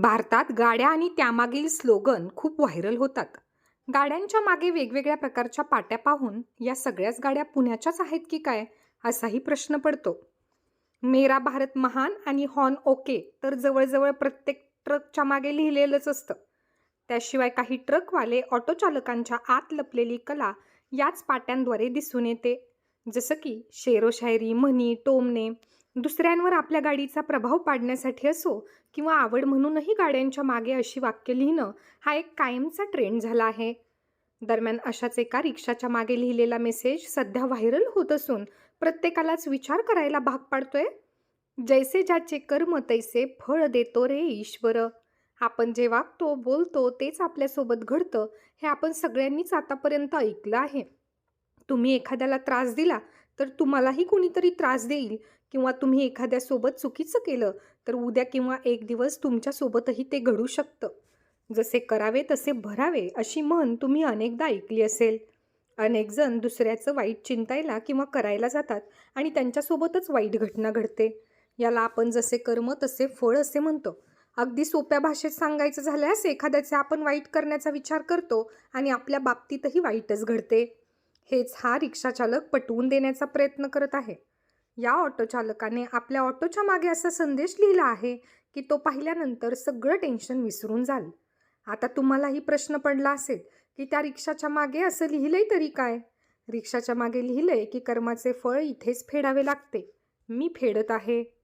भारतात गाड्या आणि त्यामागील स्लोगन खूप व्हायरल होतात. गाड्यांच्या मागे वेगवेगळ्या प्रकारच्या पाट्या पाहून या सगळ्याच गाड्या पुण्याच्याच आहेत की काय असाही प्रश्न पडतो. मेरा भारत महान आणि हॉर्न ओके तर जवळजवळ प्रत्येक ट्रकच्या मागे लिहिलेलंच असतं. त्याशिवाय काही ट्रकवाले ऑटो चालकांच्या आत लपलेली कला याच पाट्यांद्वारे दिसून येते. जसं की शेरोशायरी म्हणी टोमणे दुसऱ्यांवर आपल्या गाडीचा प्रभाव पाडण्यासाठी असो किंवा आवड म्हणूनही गाड्यांच्या मागे अशी वाक्य लिहिणं हा एक कायमचा ट्रेंड झाला आहे. दरम्यान अशाच एका रिक्षाच्या मागे लिहिलेला मेसेज सध्या व्हायरल होत असून प्रत्येकालाच विचार करायला भाग पाडतोय. जैसे ज्याचे कर्म तैसे फळ देतो रे ईश्वर. आपण जे वागतो बोलतो तेच आपल्यासोबत घडतं हे आपण सगळ्यांनीच आतापर्यंत ऐकलं आहे. तुम्ही एखाद्याला त्रास दिला तर तुम्हालाही कोणीतरी त्रास देईल किंवा तुम्ही एखाद्यासोबत चुकीचं केलं तर उद्या किंवा एक दिवस तुमच्यासोबतही ते घडू शकतं. जसे करावे तसे भरावे अशी म्हण तुम्ही अनेकदा ऐकली असेल. अनेकजण दुसऱ्याचं वाईट चिंतायला किंवा करायला जातात आणि त्यांच्यासोबतच वाईट घटना घडते. याला आपण जसे कर्म तसे फळ असे म्हणतो. अगदी सोप्या भाषेत सांगायचं झाल्यास एखाद्याचे आपण वाईट करण्याचा विचार करतो आणि आपल्या बाबतीतही वाईटच घडते. हेच हा रिक्षाचालक पटवून देण्याचा प्रयत्न करत आहे. या ऑटोचालकाने आपल्या ऑटोच्या मागे असा संदेश लिहिला आहे की तो पाहिल्यानंतर सगळं टेन्शन विसरून जाल. आता तुम्हालाही प्रश्न पडला असेल की त्या रिक्षाच्या मागे असं लिहिलंय तरी काय? रिक्षाच्या मागे लिहिलंय की कर्माचे फळ इथेच फेडावे लागते. मी फेडत आहे.